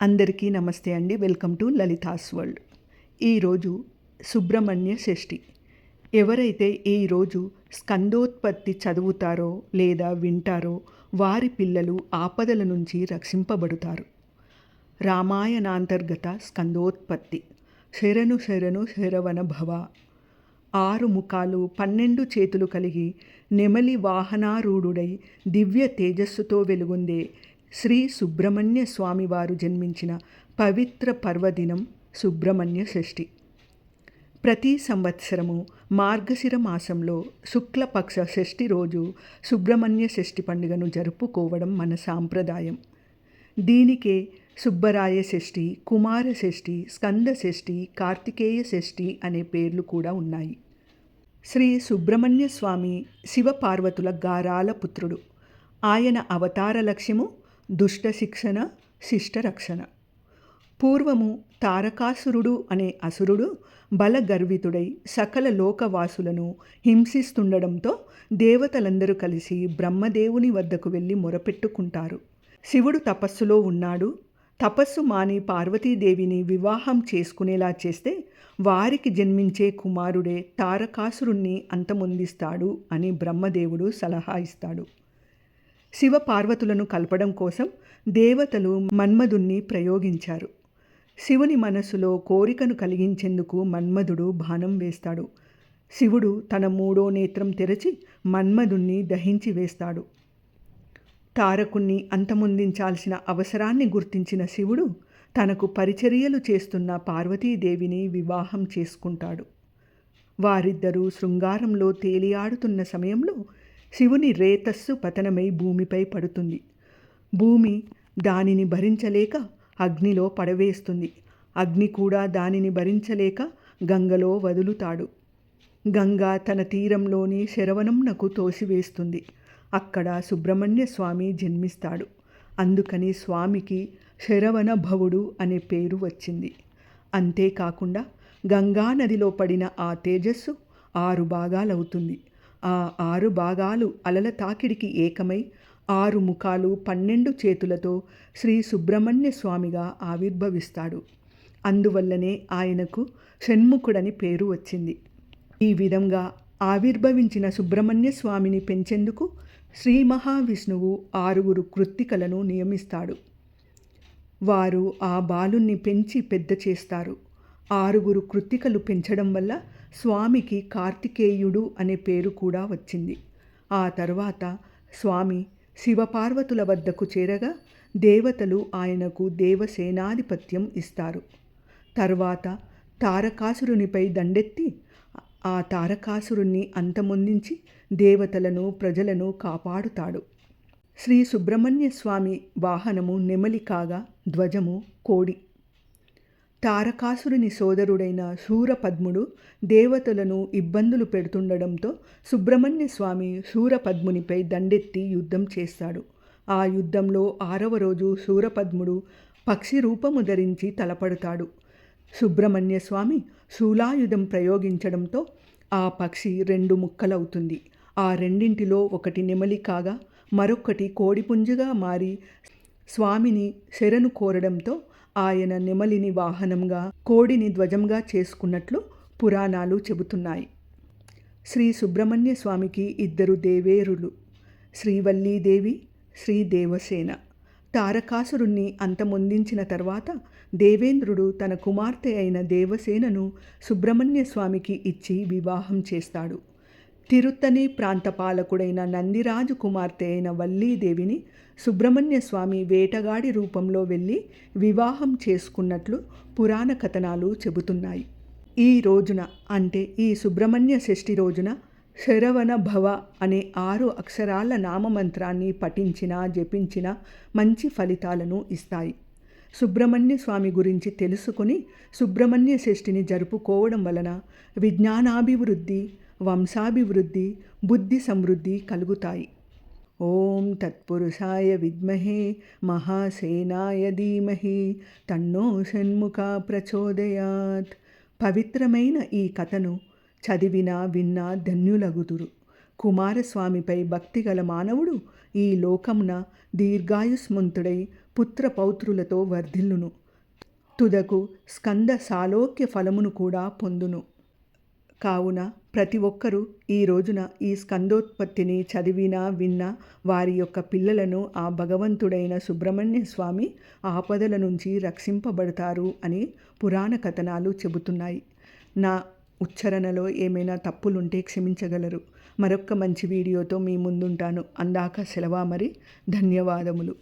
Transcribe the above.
అందరికీ నమస్తే అండి. Welcome to Lalitha's world. ఈరోజు సుబ్రహ్మణ్య షష్ఠి. ఎవరైతే ఈరోజు స్కందోత్పత్తి చదువుతారో లేదా వింటారో వారి పిల్లలు ఆపదల నుంచి రక్షింపబడుతారు. రామాయణాంతర్గత స్కందోత్పత్తి. శరణు శరణు శరవణ భవ. ఆరు ముఖాలు పన్నెండు చేతులు కలిగి నెమలి వాహనారూఢుడై దివ్య తేజస్సుతో వెలుగొందే శ్రీ సుబ్రహ్మణ్య స్వామివారు జన్మించిన పవిత్ర పర్వదినం సుబ్రహ్మణ్య షష్ఠి. ప్రతి సంవత్సరము మార్గశిర మాసంలో శుక్లపక్ష షష్ఠి రోజు సుబ్రహ్మణ్య షష్ఠి పండుగను జరుపుకోవడం మన సాంప్రదాయం. దీనికే సుబ్బరాయ షష్ఠి కుమార షష్ఠి స్కంద షష్ఠి కార్తికేయ షష్ఠి అనే పేర్లు కూడా ఉన్నాయి. శ్రీ సుబ్రహ్మణ్య స్వామి శివపార్వతుల గారాల పుత్రుడు. ఆయన అవతార లక్ష్యము దుష్ట శిక్షణ శిష్ట రక్షణ పూర్వము తారకాసురుడు అనే అసురుడు బలగర్వితుడై సకల లోకవాసులను హింసిస్తుండడంతో దేవతలందరూ కలిసి బ్రహ్మదేవుని వద్దకు వెళ్ళి మొరపెట్టుకుంటారు. శివుడు తపస్సులో ఉన్నాడు. తపస్సు మాని పార్వతీదేవిని వివాహం చేసుకునేలా చేస్తే వారికి జన్మించే కుమారుడే తారకాసురుణ్ణి అంతమొందిస్తాడు అని బ్రహ్మదేవుడు సలహా ఇస్తాడు. శివ పార్వతులను కలపడం కోసం దేవతలు మన్మధుణ్ణి ప్రయోగించారు. శివుని మనసులో కోరికను కలిగించేందుకు మన్మధుడు బాణం వేస్తాడు. శివుడు తన మూడో నేత్రం తెరచి మన్మధుణ్ణి దహించి వేస్తాడు. తారకుణ్ణి అంతమొందించాల్సిన అవసరాన్ని గుర్తించిన శివుడు తనకు పరిచర్యలు చేస్తున్న పార్వతీదేవిని వివాహం చేసుకుంటాడు. వారిద్దరూ శృంగారంలో తేలియాడుతున్న సమయంలో శివుని రేతస్సు పతనమై భూమిపై పడుతుంది. భూమి దానిని భరించలేక అగ్నిలో పడవేస్తుంది. అగ్ని కూడా దానిని భరించలేక గంగలో వదులుతాడు. గంగ తన తీరంలోని శరవణంనకు తోసివేస్తుంది. అక్కడ సుబ్రహ్మణ్య స్వామి జన్మిస్తాడు. అందుకని స్వామికి శరవణ భవుడు అనే పేరు వచ్చింది. అంతేకాకుండా గంగా నదిలో పడిన ఆ తేజస్సు ఆరు భాగాలవుతుంది. ఆ ఆరు భాగాలు అలల తాకిడికి ఏకమై ఆరు ముఖాలు పన్నెండు చేతులతో శ్రీ సుబ్రహ్మణ్య స్వామిగా ఆవిర్భవిస్తాడు. అందువల్లనే ఆయనకు షణ్ముఖుడని పేరు వచ్చింది. ఈ విధంగా ఆవిర్భవించిన సుబ్రహ్మణ్య స్వామిని పెంచేందుకు శ్రీ మహావిష్ణువు ఆరుగురు కృత్తికలను నియమిస్తాడు. వారు ఆ బాలుణ్ణి పెంచి పెద్ద చేస్తారు. ఆరుగురు కృత్తికలు పెంచడం వల్ల స్వామికి కార్తికేయుడు అనే పేరు కూడా వచ్చింది. ఆ తర్వాత స్వామి శివపార్వతుల వద్దకు చేరగా దేవతలు ఆయనకు దేవసేనాధిపత్యం ఇస్తారు. తర్వాత తారకాసురునిపై దండెత్తి ఆ తారకాసురుణ్ణి అంతమొందించి దేవతలను ప్రజలను కాపాడుతాడు. శ్రీ సుబ్రహ్మణ్య స్వామి వాహనము నెమలి కాగా ధ్వజము కోడి. తారకాసురుని సోదరుడైన శూరపద్ముడు దేవతలను ఇబ్బందులు పెడుతుండడంతో సుబ్రహ్మణ్య స్వామి శూరపద్మునిపై దండెత్తి యుద్ధం చేస్తాడు. ఆ యుద్ధంలో ఆరవ రోజు శూరపద్ముడు పక్షి రూపము ధరించి తలపడతాడు. సుబ్రహ్మణ్య స్వామి శూలాయుధం ప్రయోగించడంతో ఆ పక్షి రెండు ముక్కలవుతుంది. ఆ రెండింటిలో ఒకటి నెమలి కాగా మరొకటి కోడిపుంజుగా మారి స్వామిని శరణు కోరడంతో ఆయన నెమలిని వాహనంగా కోడిని ధ్వజంగా చేసుకున్నట్లు పురాణాలు చెబుతున్నాయి. శ్రీ సుబ్రహ్మణ్య స్వామికి ఇద్దరు దేవేరులు శ్రీవల్లీదేవి శ్రీ దేవసేన. తారకాసురుణ్ణి అంతమొందించిన తర్వాత దేవేంద్రుడు తన కుమార్తె అయిన దేవసేనను సుబ్రహ్మణ్య స్వామికి ఇచ్చి వివాహం చేస్తాడు. తిరుత్తని ప్రాంత పాలకుడైన నందిరాజు కుమార్తె అయిన వల్లీదేవిని సుబ్రహ్మణ్య స్వామి వేటగాడి రూపంలో వెళ్ళి వివాహం చేసుకున్నట్లు పురాణ కథనాలు చెబుతున్నాయి. ఈ రోజున అంటే ఈ సుబ్రహ్మణ్య షష్ఠి రోజున శరవణ భవ అనే ఆరు అక్షరాల నామమంత్రాన్ని పఠించిన జపించిన మంచి ఫలితాలను ఇస్తాయి. సుబ్రహ్మణ్య స్వామి గురించి తెలుసుకొని సుబ్రహ్మణ్య షష్ఠిని జరుపుకోవడం వలన విజ్ఞానాభివృద్ధి వంశాభివృద్ధి బుద్ధి సమృద్ధి కలుగుతాయి. ఓం తత్పురుషాయ విద్మహే మహాసేనాయ ధీమహి తన్నో షణ్ముఖ ప్రచోదయాత్. పవిత్రమైన ఈ కథను చదివినా విన్నా ధన్యులగుదురు. కుమారస్వామిపై భక్తి గల మానవుడు ఈ లోకమున దీర్ఘాయుస్మంతుడై పుత్ర పౌత్రులతో వర్ధిల్లును. తుదకు స్కంద సాలోక్య ఫలమును కూడా పొందును. కావున ప్రతి ఒక్కరూ ఈ రోజున ఈ స్కందోత్పత్తిని చదివినా విన్నా వారి యొక్క పిల్లలను ఆ భగవంతుడైన సుబ్రహ్మణ్య స్వామి ఆపదల నుంచి రక్షింపబడతారు అని పురాణ కథనాలు చెబుతున్నాయి. నా ఉచ్చారణలో ఏమైనా తప్పులుంటే క్షమించగలరు. మరొక్క మంచి వీడియోతో మీ ముందుంటాను. అందాక సెలవా మరి? ధన్యవాదములు.